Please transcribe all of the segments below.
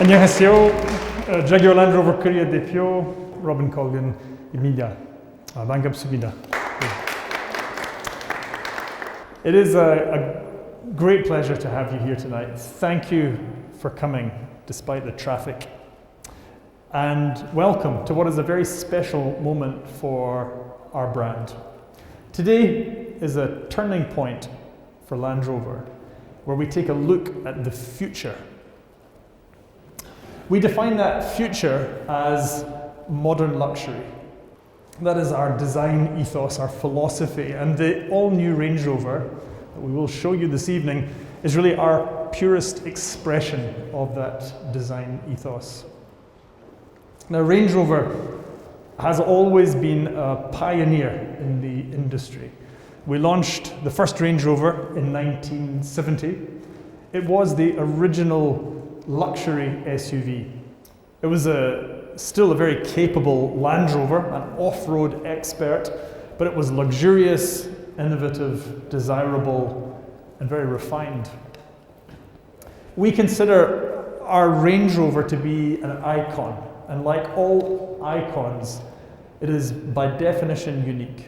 안녕하세요. 어, Jaguar Land Rover Korea 대표 Robin Colgan입니다. 아, 반갑습니다. It is a, a great pleasure to have you here tonight. Thank you for coming despite the traffic. And welcome to what is a very special moment for our brand. Today is a turning point for Land Rover where we take a look at the future. we define that future as modern luxury. That is our design ethos, our philosophy, and the all new Range Rover that we will show you this evening is really our purest expression of that design ethos. Now, Range Rover has always been a pioneer in the industry. We launched the first Range Rover in 1970. It was the original luxury SUV. It was a, still a very capable Land Rover, an off road expert, but it was luxurious, innovative, desirable, and very refined. We consider our Range Rover to be an icon, and like all icons, it is by definition unique.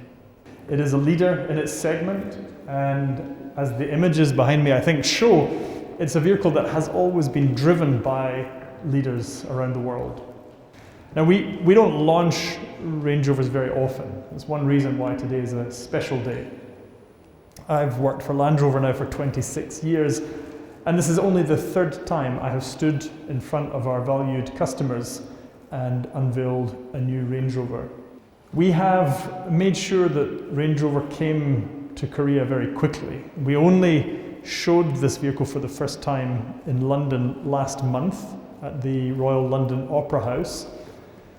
It is a leader in its segment, and as the images behind me I think show, it's a vehicle that has always been driven by leaders around the world. Now, we, we don't launch Range Rovers very often. That's one reason why today is a special day. I've worked for Land Rover now for 26 years, and this is only the third time I have stood in front of our valued customers and unveiled a new Range Rover. We have made sure that Range Rover came to Korea very quickly. We only showed this vehicle for the first time in London last month at the Royal London Opera House.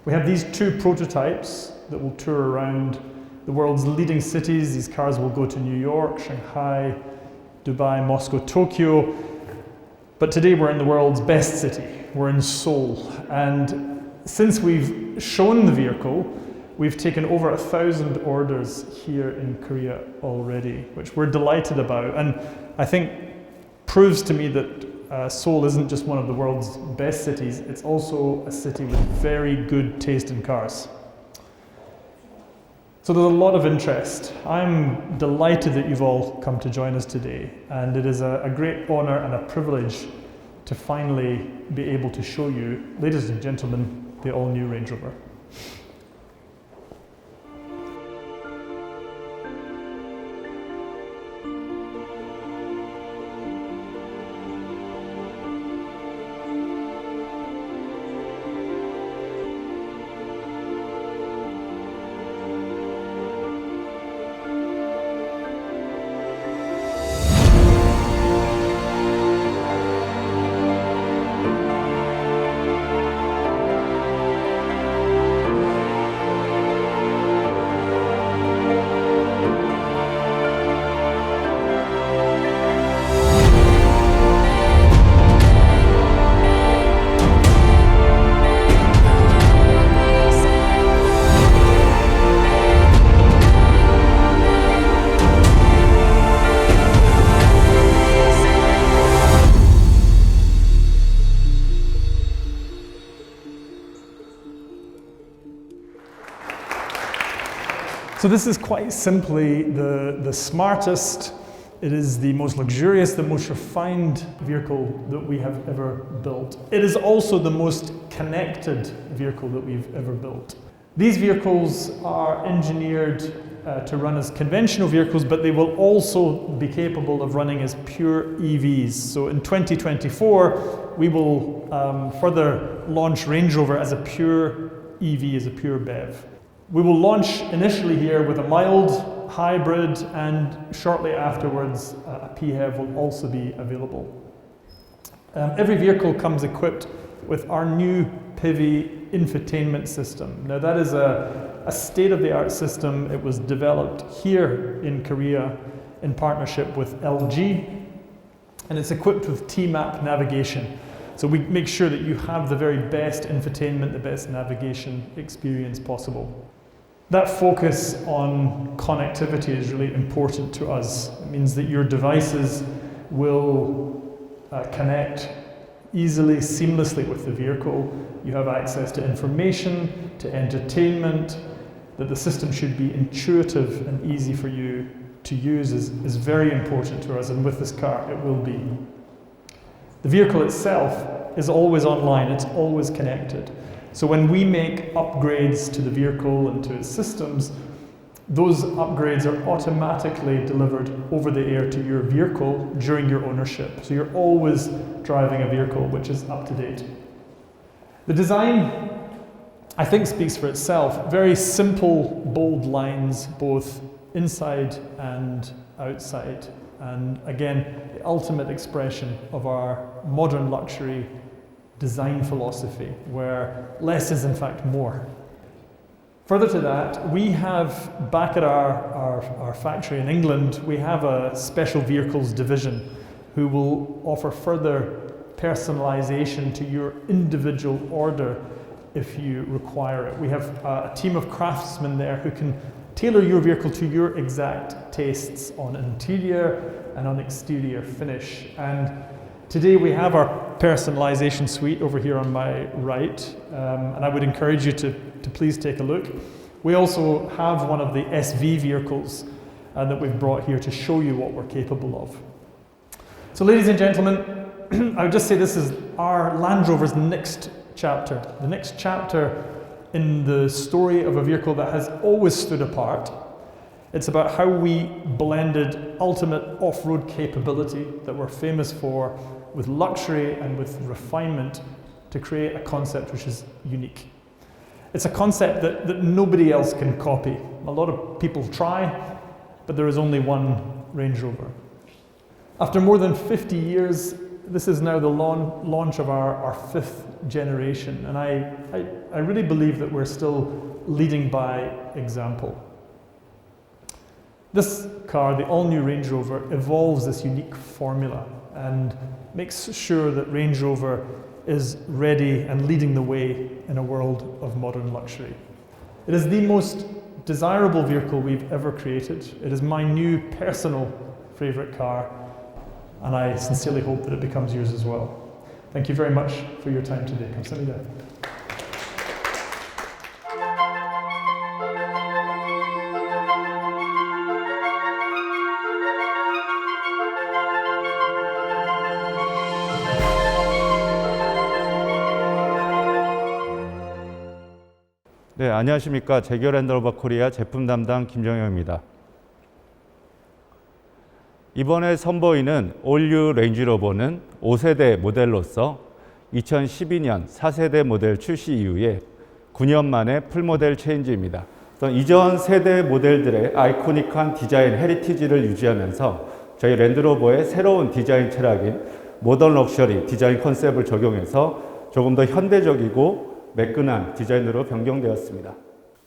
We have these two prototypes that will tour around the world's leading cities. These cars will go to New York, Shanghai, Dubai, Moscow, Tokyo. But today we're in the world's best city. We're in Seoul. And since we've shown the vehicle, we've taken over a thousand orders here in Korea already, which we're delighted about. And I think proves to me that uh, Seoul isn't just one of the world's best cities, it's also a city with very good taste in cars. So there's a lot of interest. I'm delighted that you've all come to join us today, and it is a, a great honour and a privilege to finally be able to show you, ladies and gentlemen, the all new Range Rover. So this is quite simply the, the smartest, it is the most luxurious, the most refined vehicle that we have ever built. It is also the most connected vehicle that we've ever built. These vehicles are engineered uh, to run as conventional vehicles, but they will also be capable of running as pure EVs. So in 2024, we will um, further launch Range Rover as a pure EV, as a pure BEV. We will launch initially here with a mild hybrid, and shortly afterwards, uh, a PHEV will also be available. Um, every vehicle comes equipped with our new Pivi infotainment system. Now, that is a, a state of the art system. It was developed here in Korea in partnership with LG, and it's equipped with T-Map navigation. So we make sure that you have the very best infotainment, the best navigation experience possible. That focus on connectivity is really important to us. It means that your devices will uh, connect easily, seamlessly with the vehicle. You have access to information, to entertainment, that the system should be intuitive and easy for you to use is, is very important to us, and with this car, it will be. The vehicle itself is always online, it's always connected. So when we make upgrades to the vehicle and to its systems, those upgrades are automatically delivered over the air to your vehicle during your ownership. So you're always driving a vehicle which is up to date. The design, I think, speaks for itself. Very simple, bold lines, both inside and outside. And again, the ultimate expression of our modern luxury design philosophy, where less is in fact more. Further to that, we have back at our, our, our, factory in England, we have a special vehicles division who will offer further personalization to your individual order if you require it. We have a, a team of craftsmen there who can tailor your vehicle to your exact tastes on interior and on exterior finish. And today we have our personalization suite over here on my right, um, and I would encourage you to, to please take a look. We also have one of the SV vehicles uh, that we've brought here to show you what we're capable of. So, ladies and gentlemen, I would just say this is our Land Rover's next chapter. The next chapter in the story of a vehicle that has always stood apart. It's about how we blended ultimate off road capability that we're famous for with luxury and with refinement to create a concept which is unique. It's a concept that, that nobody else can copy. A lot of people try, but there is only one Range Rover. After more than 50 years, this is now the launch of our, our fifth generation, and I, I, I really believe that we're still leading by example. This car, the all new Range Rover, evolves this unique formula and makes sure that Range Rover is ready and leading the way in a world of modern luxury. It is the most desirable vehicle we've ever created. It is my new personal favourite car, and I sincerely hope that it becomes yours as well. Thank you very much for your time today. 감사합니다. 네, 안녕하십니까. 제결 앤더버 코리아 제품 담당 김정영입니다. 이번에 선보이는 올류 레인지로버는 5세대 모델로서 2012년 4세대 모델 출시 이후에 9년 만에 풀모델 체인지입니다. 이전 세대 모델들의 아이코닉한 디자인 헤리티지를 유지하면서 저희 랜드로버의 새로운 디자인 철학인 모던 럭셔리 디자인 컨셉을 적용해서 조금 더 현대적이고 매끈한 디자인으로 변경되었습니다.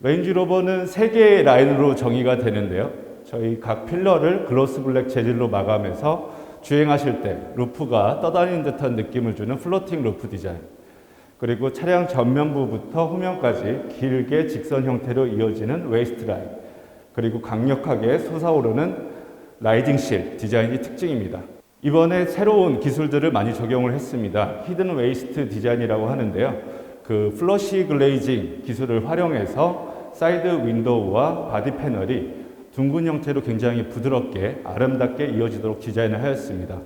레인지로버는 세 개의 라인으로 정의가 되는데요. 저희 각 필러를 글로스 블랙 재질로 마감해서 주행하실 때 루프가 떠다니는 듯한 느낌을 주는 플로팅 루프 디자인. 그리고 차량 전면부부터 후면까지 길게 직선 형태로 이어지는 웨이스트 라인. 그리고 강력하게 솟아오르는 라이딩 실 디자인이 특징입니다. 이번에 새로운 기술들을 많이 적용을 했습니다. 히든 웨이스트 디자인이라고 하는데요. 그 플러시 글레이징 기술을 활용해서 사이드 윈도우와 바디 패널이 둥근 형태로 굉장히 부드럽게 아름답게 이어지도록 디자인을 하였습니다.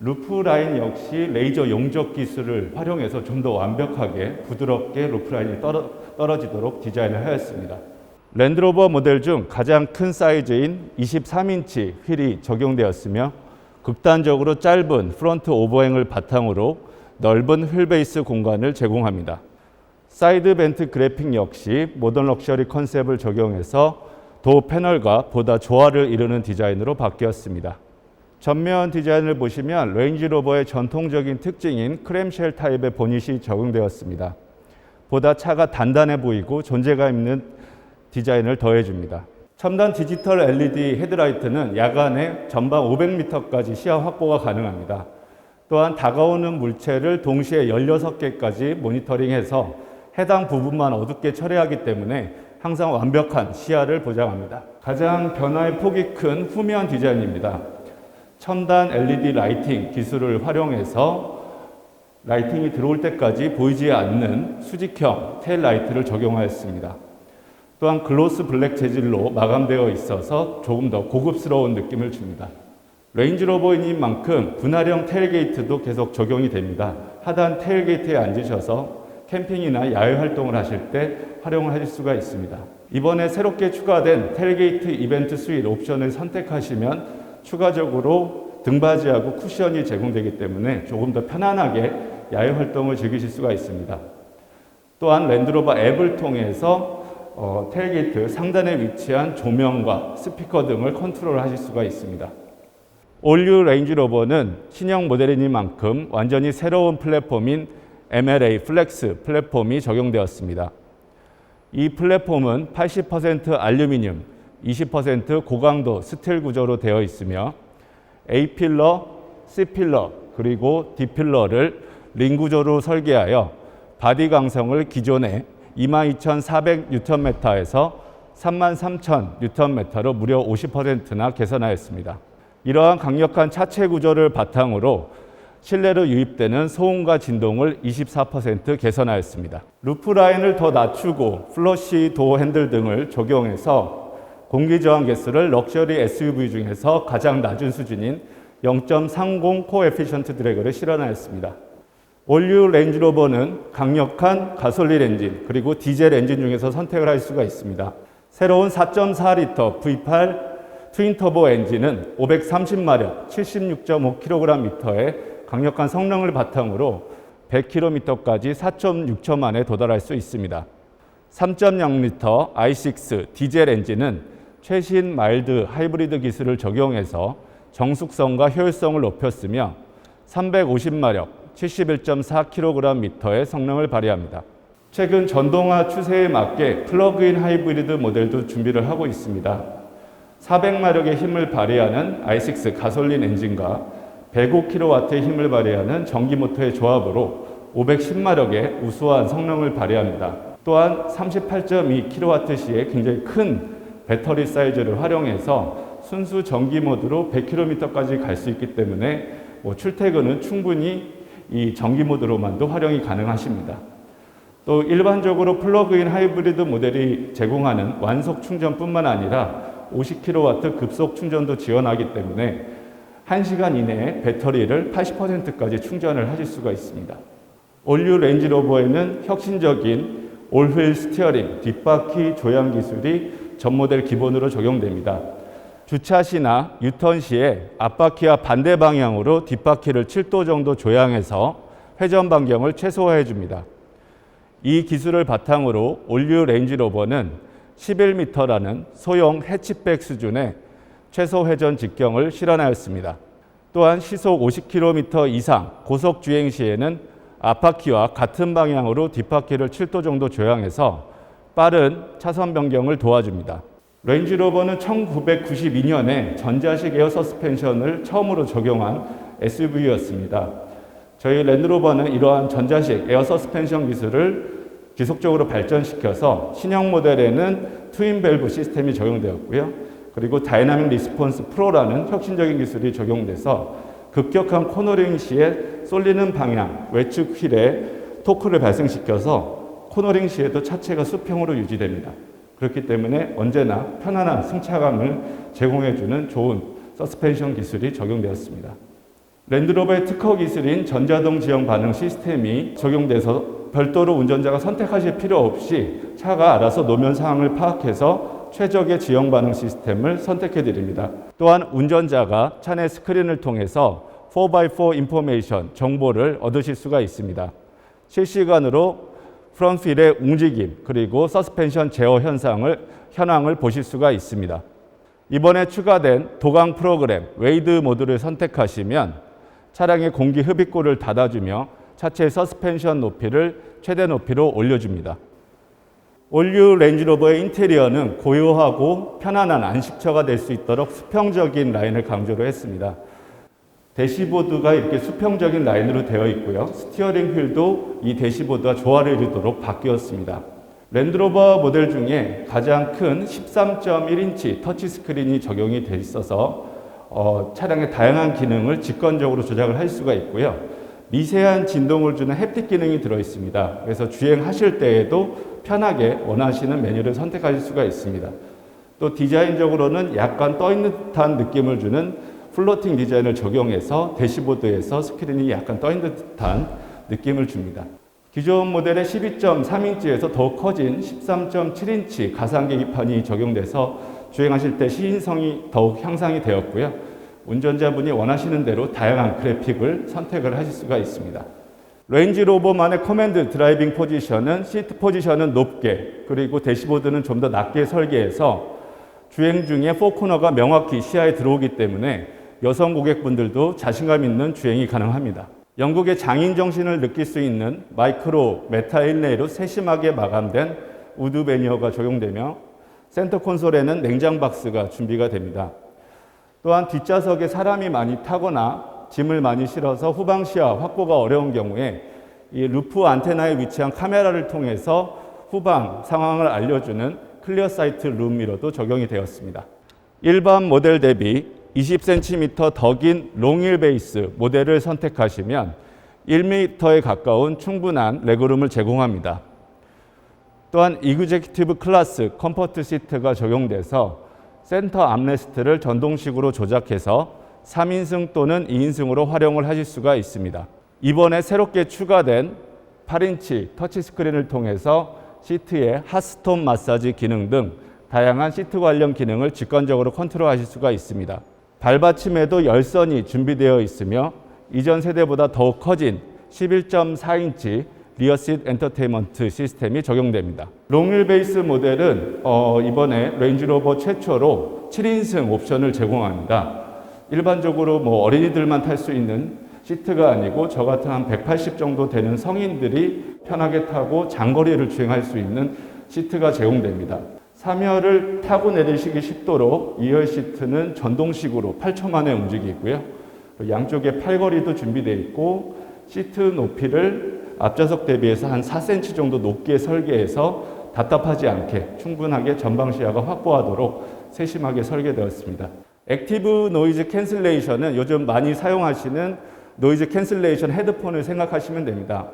루프 라인 역시 레이저 용접 기술을 활용해서 좀 더 완벽하게 부드럽게 루프 라인이 떨어, 떨어지도록 디자인을 하였습니다. 랜드로버 모델 중 가장 큰 사이즈인 23인치 휠이 적용되었으며 극단적으로 짧은 프론트 오버행을 바탕으로 넓은 휠 베이스 공간을 제공합니다. 사이드 벤트 그래픽 역시 모던 럭셔리 컨셉을 적용해서 도 패널과 보다 조화를 이루는 디자인으로 바뀌었습니다. 전면 디자인을 보시면 레인지로버의 전통적인 특징인 크램쉘 타입의 보닛이 적용되었습니다. 보다 차가 단단해 보이고 존재감 있는 디자인을 더해줍니다. 첨단 디지털 LED 헤드라이트는 야간에 전방 500m까지 시야 확보가 가능합니다. 또한 다가오는 물체를 동시에 16개까지 모니터링해서 해당 부분만 어둡게 처리하기 때문에 항상 완벽한 시야를 보장합니다. 가장 변화의 폭이 큰 후면 디자인입니다. 첨단 LED 라이팅 기술을 활용해서 라이팅이 들어올 때까지 보이지 않는 수직형 테일 라이트를 적용하였습니다. 또한 글로스 블랙 재질로 마감되어 있어서 조금 더 고급스러운 느낌을 줍니다. 레인지로버인 만큼 분할형 테일게이트도 계속 적용이 됩니다. 하단 테일게이트에 앉으셔서 캠핑이나 야외 활동을 하실 때 활용을 하실 수가 있습니다. 이번에 새롭게 추가된 테일게이트 이벤트 스윗 옵션을 선택하시면 추가적으로 등받이하고 쿠션이 제공되기 때문에 조금 더 편안하게 야외 활동을 즐기실 수가 있습니다. 또한 랜드로버 앱을 통해서 어, 테일게이트 상단에 위치한 조명과 스피커 등을 컨트롤 하실 수가 있습니다. 올류 레인지로버는 신형 모델이니만큼 완전히 새로운 플랫폼인 MLA 플렉스 플랫폼이 적용되었습니다. 이 플랫폼은 80% 알루미늄, 20% 고강도 스틸 구조로 되어 있으며 A 필러, C 필러, 그리고 D 필러를 링 구조로 설계하여 바디 강성을 기존의 22,400Nm에서 33,000Nm로 무려 50%나 개선하였습니다. 이러한 강력한 차체 구조를 바탕으로 실내로 유입되는 소음과 진동을 24% 개선하였습니다. 루프 라인을 더 낮추고 플러시 도어 핸들 등을 적용해서 공기 저항 개수를 럭셔리 SUV 중에서 가장 낮은 수준인 0.30 코에피션트 드래그를 실현하였습니다. 올류 렌즈로버는 강력한 가솔린 엔진 그리고 디젤 엔진 중에서 선택을 할 수가 있습니다. 새로운 4.4리터 V8 트윈 터보 엔진은 530마력 76.5kgm의 강력한 성능을 바탕으로 100km까지 4.6초 만에 도달할 수 있습니다. 3.0L i6 디젤 엔진은 최신 마일드 하이브리드 기술을 적용해서 정숙성과 효율성을 높였으며 350마력 71.4kgm의 성능을 발휘합니다. 최근 전동화 추세에 맞게 플러그인 하이브리드 모델도 준비를 하고 있습니다. 400마력의 힘을 발휘하는 i6 가솔린 엔진과 105kW의 힘을 발휘하는 전기 모터의 조합으로 510마력의 우수한 성능을 발휘합니다. 또한 38.2kWh의 굉장히 큰 배터리 사이즈를 활용해서 순수 전기 모드로 100km까지 갈 수 있기 때문에 뭐 출퇴근은 충분히 이 전기 모드로만도 활용이 가능하십니다. 또 일반적으로 플러그인 하이브리드 모델이 제공하는 완속 충전뿐만 아니라 50kW 급속 충전도 지원하기 때문에 1시간 이내에 배터리를 80%까지 충전을 하실 수가 있습니다. 올류 렌지로버에는 혁신적인 올휠 스티어링, 뒷바퀴 조향 기술이 전 모델 기본으로 적용됩니다. 주차 시나 유턴 시에 앞바퀴와 반대 방향으로 뒷바퀴를 7도 정도 조향해서 회전 반경을 최소화해 줍니다. 이 기술을 바탕으로 올류 렌지로버는 11m라는 소형 해치백 수준의 최소 회전 직경을 실현하였습니다. 또한 시속 50km 이상 고속 주행 시에는 앞바퀴와 같은 방향으로 뒷바퀴를 7도 정도 조향해서 빠른 차선 변경을 도와줍니다. 렌지로버는 1992년에 전자식 에어 서스펜션을 처음으로 적용한 SUV였습니다. 저희 랜드로버는 이러한 전자식 에어 서스펜션 기술을 지속적으로 발전시켜서 신형 모델에는 트윈 밸브 시스템이 적용되었고요. 그리고 다이나믹 리스폰스 프로라는 혁신적인 기술이 적용돼서 급격한 코너링 시에 쏠리는 방향, 외축 휠에 토크를 발생시켜서 코너링 시에도 차체가 수평으로 유지됩니다. 그렇기 때문에 언제나 편안한 승차감을 제공해주는 좋은 서스펜션 기술이 적용되었습니다. 랜드로버의 특허 기술인 전자동 지형 반응 시스템이 적용돼서 별도로 운전자가 선택하실 필요 없이 차가 알아서 노면 상황을 파악해서 최적의 지형 반응 시스템을 선택해 드립니다. 또한 운전자가 차내 스크린을 통해서 4x4 인포메이션 정보를 얻으실 수가 있습니다. 실시간으로 프론트 휠의 움직임 그리고 서스펜션 제어 현상을 현황을 보실 수가 있습니다. 이번에 추가된 도강 프로그램 웨이드 모드를 선택하시면 차량의 공기 흡입구를 닫아주며 차체 서스펜션 높이를 최대 높이로 올려줍니다. 올류 렌즈로버의 인테리어는 고요하고 편안한 안식처가 될 수 있도록 수평적인 라인을 강조를 했습니다. 대시보드가 이렇게 수평적인 라인으로 되어 있고요. 스티어링 휠도 이 대시보드와 조화를 이루도록 바뀌었습니다. 랜드로버 모델 중에 가장 큰 13.1인치 터치스크린이 적용이 돼 있어서 어, 차량의 다양한 기능을 직관적으로 조작을 할 수가 있고요. 미세한 진동을 주는 햅틱 기능이 들어 있습니다. 그래서 주행하실 때에도 편하게 원하시는 메뉴를 선택하실 수가 있습니다. 또 디자인적으로는 약간 떠 있는 듯한 느낌을 주는 플로팅 디자인을 적용해서 대시보드에서 스크린이 약간 떠 있는 듯한 느낌을 줍니다. 기존 모델의 12.3인치에서 더 커진 13.7인치 가상 계 기판이 적용돼서 주행하실 때 시인성이 더욱 향상이 되었고요. 운전자분이 원하시는 대로 다양한 그래픽을 선택을 하실 수가 있습니다. 레인지 로버만의 커맨드 드라이빙 포지션은 시트 포지션은 높게 그리고 대시보드는 좀 더 낮게 설계해서 주행 중에 포코너가 명확히 시야에 들어오기 때문에 여성 고객분들도 자신감 있는 주행이 가능합니다. 영국의 장인 정신을 느낄 수 있는 마이크로 메타 인레이로 세심하게 마감된 우드 베니어가 적용되며 센터 콘솔에는 냉장 박스가 준비가 됩니다. 또한 뒷좌석에 사람이 많이 타거나 짐을 많이 실어서 후방 시야 확보가 어려운 경우에 이 루프 안테나에 위치한 카메라를 통해서 후방 상황을 알려주는 클리어 사이트 룸 미러도 적용이 되었습니다. 일반 모델 대비 20cm 더 긴 롱일 베이스 모델을 선택하시면 1m에 가까운 충분한 레그룸을 제공합니다. 또한 이그제큐티브 클래스 컴포트 시트가 적용돼서 센터 암레스트를 전동식으로 조작해서 3인승 또는 2인승으로 활용을 하실 수가 있습니다. 이번에 새롭게 추가된 8인치 터치 스크린을 통해서 시트의 핫스톤 마사지 기능 등 다양한 시트 관련 기능을 직관적으로 컨트롤하실 수가 있습니다. 발받침에도 열선이 준비되어 있으며 이전 세대보다 더욱 커진 11.4인치 리어시트 엔터테인먼트 시스템이 적용됩니다. 롱휠 베이스 모델은 어, 이번에 레인지로버 최초로 7인승 옵션을 제공합니다. 일반적으로 뭐 어린이들만 탈 수 있는 시트가 아니고 저 같은 한 180 정도 되는 성인들이 편하게 타고 장거리를 주행할 수 있는 시트가 제공됩니다. 3열을 타고 내리시기 쉽도록 2열 시트는 전동식으로 8초 만에 움직이고요. 양쪽에 팔걸이도 준비되어 있고 시트 높이를 앞좌석 대비해서 한 4cm 정도 높게 설계해서 답답하지 않게 충분하게 전방 시야가 확보하도록 세심하게 설계되었습니다. 액티브 노이즈 캔슬레이션은 요즘 많이 사용하시는 노이즈 캔슬레이션 헤드폰을 생각하시면 됩니다.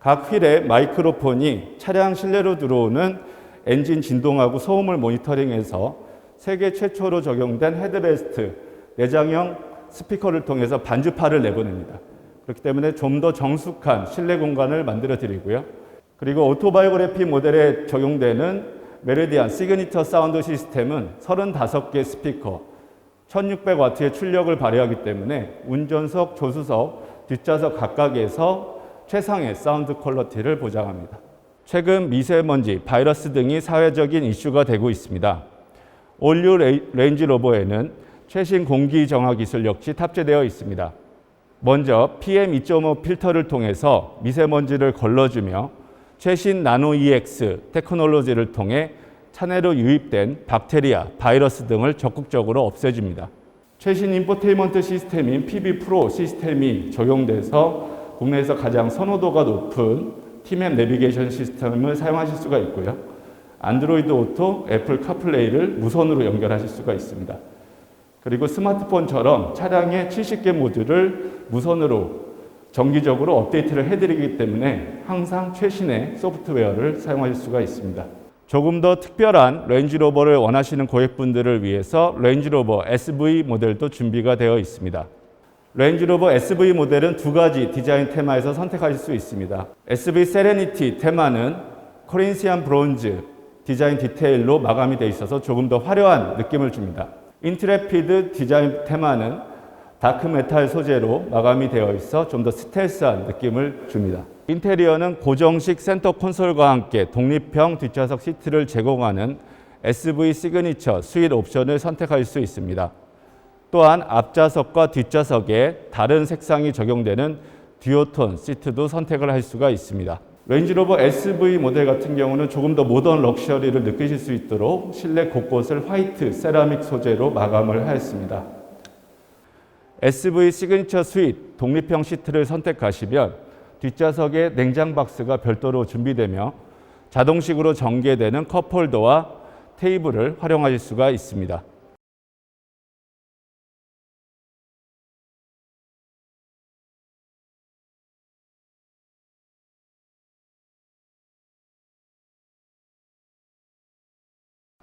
각 휠에 마이크로폰이 차량 실내로 들어오는 엔진 진동하고 소음을 모니터링해서 세계 최초로 적용된 헤드레스트 내장형 스피커를 통해서 반주파를 내보냅니다. 그렇기 때문에 좀 더 정숙한 실내 공간을 만들어 드리고요. 그리고 오토바이오그래피 모델에 적용되는 메르디안 시그니처 사운드 시스템은 35개 스피커, 1600와트의 출력을 발휘하기 때문에 운전석, 조수석, 뒷좌석 각각에서 최상의 사운드 퀄러티를 보장합니다. 최근 미세먼지, 바이러스 등이 사회적인 이슈가 되고 있습니다. 올류 레인지 로버에는 최신 공기 정화 기술 역시 탑재되어 있습니다. 먼저 PM2.5 필터를 통해서 미세먼지를 걸러주며 최신 나노 EX 테크놀로지를 통해 차내로 유입된 박테리아, 바이러스 등을 적극적으로 없애줍니다. 최신 인포테인먼트 시스템인 PB 프로 시스템이 적용돼서 국내에서 가장 선호도가 높은 티맵 내비게이션 시스템을 사용하실 수가 있고요. 안드로이드 오토, 애플 카플레이를 무선으로 연결하실 수가 있습니다. 그리고 스마트폰처럼 차량의 70개 모드를 무선으로 정기적으로 업데이트를 해드리기 때문에 항상 최신의 소프트웨어를 사용하실 수가 있습니다. 조금 더 특별한 렌지로버를 원하시는 고객분들을 위해서 렌지로버 SV 모델도 준비가 되어 있습니다. 렌지로버 SV 모델은 두 가지 디자인 테마에서 선택하실 수 있습니다. SV 세레니티 테마는 코린시안 브론즈 디자인 디테일로 마감이 되어 있어서 조금 더 화려한 느낌을 줍니다. 인트레피드 디자인 테마는 다크 메탈 소재로 마감이 되어 있어 좀 더 스텔스한 느낌을 줍니다. 인테리어는 고정식 센터 콘솔과 함께 독립형 뒷좌석 시트를 제공하는 SV 시그니처 스윗 옵션을 선택할 수 있습니다. 또한 앞좌석과 뒷좌석에 다른 색상이 적용되는 듀오톤 시트도 선택을 할 수가 있습니다. 렌지로버 SV 모델 같은 경우는 조금 더 모던 럭셔리를 느끼실 수 있도록 실내 곳곳을 화이트 세라믹 소재로 마감을 하였습니다. SV 시그니처 스윗 독립형 시트를 선택하시면 뒷좌석에 냉장 박스가 별도로 준비되며 자동식으로 전개되는 컵홀더와 테이블을 활용하실 수가 있습니다.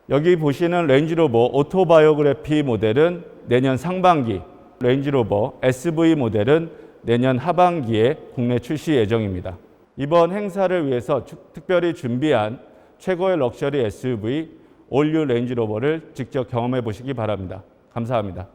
여기 보시는 레인지로버 오토바이오그래피 모델은 내년 상반기, 레인지로버 SV 모델은 내년 하반기에 국내 출시 예정입니다. 이번 행사를 위해서 추- 특별히 준비한 최고의 럭셔리 SUV 올류 렌즈로버를 직접 경험해 보시기 바랍니다. 감사합니다.